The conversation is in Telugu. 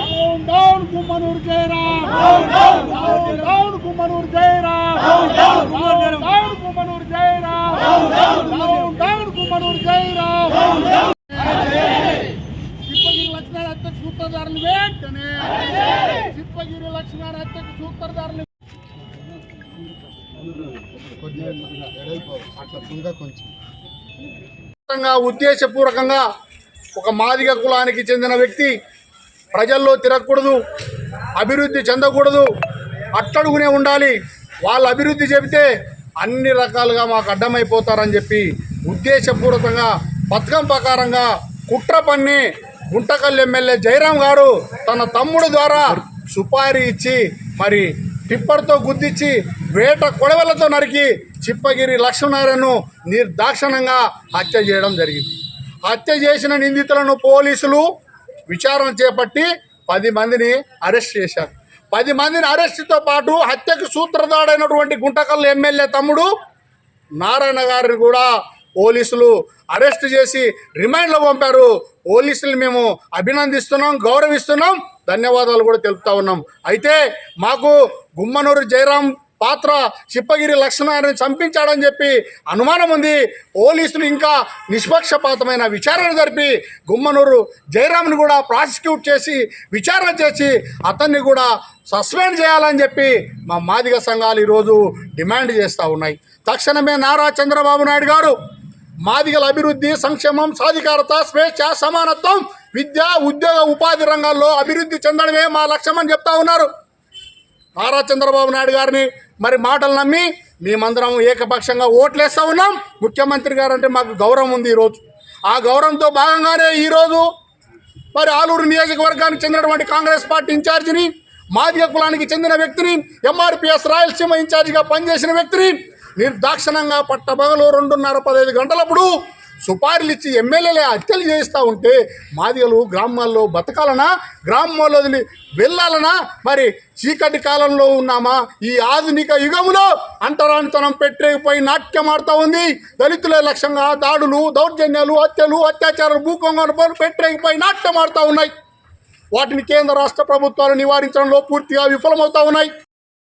Down down Gummanur Jayaram down down Gummanur Jayaram down down Gummanur Jayaram down down Gummanur Jayaram Chippagiri Lakshmana హత్యకు సూత్రధారులు వెంటనే. చిప్పగిరి లక్ష్మణ హత్యకు సూత్రధారులు పూర్వకంగా, ఉద్దేశపూర్వకంగా ఒక మాదిగ కులానికి చెందిన వ్యక్తి ప్రజల్లో తిరగకూడదు అభివృద్ధి చెందకూడదు అట్టడుగునే ఉండాలి. వాళ్ళు అభివృద్ధి చెబితే అన్ని రకాలుగా మాకు అడ్డమైపోతారని చెప్పి ఉద్దేశపూర్వకంగా పథకం ప్రకారంగా కుట్ర పన్ని గుంటకల్ ఎమ్మెల్యే జయరాం గారు తన తమ్ముడు ద్వారా సుపారీ ఇచ్చి మరి టిప్పర్తో గుద్దిచ్చి వేట కొడవలతో నరికి చిప్పగిరి లక్ష్మీనారాయణను నిర్దాక్షణంగా హత్య చేయడం జరిగింది. హత్య చేసిన నిందితులను పోలీసులు విచారణ చేపట్టి పది మందిని అరెస్ట్ చేశారు. పది మందిని అరెస్టుతో పాటు హత్యకు సూత్రధాడైనటువంటి గుంటకల్ ఎమ్మెల్యే తమ్ముడు నారాయణ గారిని కూడా పోలీసులు అరెస్ట్ చేసి రిమాండ్లో పంపారు. పోలీసులు మేము అభినందిస్తున్నాం గౌరవిస్తున్నాం. ధన్యవాదాలు కూడా తెలుపుతా ఉన్నాం. అయితే మాకు గుమ్మనూరు జయరాం పాత్ర చిప్పగిరి లక్ష్మణాన్ని చంపించాడని చెప్పి అనుమానం ఉంది. పోలీసులు ఇంకా నిష్పక్షపాతమైన విచారణ జరిపి గుమ్మనూరు జయరామ్ని కూడా ప్రాసిక్యూట్ చేసి విచారణ చేసి అతన్ని కూడా సస్పెండ్ చేయాలని చెప్పి మా మాదిగ సంఘాలు ఈరోజు డిమాండ్ చేస్తూ ఉన్నాయి. తక్షణమే నారా చంద్రబాబు నాయుడు గారు మాదిగల అభివృద్ధి సంక్షేమం సాధికారత స్వేచ్ఛ సమానత్వం విద్య ఉద్యోగ ఉపాధి రంగాల్లో అభివృద్ధి చెందడమే మా లక్ష్యమని చెప్తా ఉన్నారు. నారా చంద్రబాబు నాయుడు గారిని మరి మాటలు నమ్మి మేమందరం ఏకపక్షంగా ఓట్లేస్తూ ఉన్నాం. ముఖ్యమంత్రి గారు అంటే మాకు గౌరవం ఉంది ఈరోజు. ఆ గౌరవంతో భాగంగానే ఈరోజు మరి ఆలూరు నియోజకవర్గానికి చెందినటువంటి కాంగ్రెస్ పార్టీ ఇన్ఛార్జిని మాదిగ కులానికి చెందిన వ్యక్తిని ఎంఆర్పిఎస్ రాయలసీమ ఇన్ఛార్జిగా పనిచేసిన వ్యక్తిని నిర్దాక్షణంగా పట్టబగలు రెండున్నర పదహైదు గంటలప్పుడు సుపారీలు ఇచ్చి ఎమ్మెల్యేలే హత్యలు చేస్తూ ఉంటే మాదిగలు గ్రామాల్లో బతకాలనా? గ్రామాల్లో వదిలి వెళ్ళాలనా? మరి చీకటి కాలంలో ఉన్నామా? ఈ ఆధునిక యుగంలో అంతరాంతరం పెట్టేపోయి నాట్యమాడుతూ ఉంది. దళితులే లక్ష్యంగా దాడులు దౌర్జన్యాలు హత్యలు అత్యాచారాలు భూకంగాలు పెట్టేపోయి నాట్యమాడుతూ ఉన్నాయి. వాటిని కేంద్ర రాష్ట్ర ప్రభుత్వాలు నివారించడంలో పూర్తిగా విఫలమవుతూ ఉన్నాయి.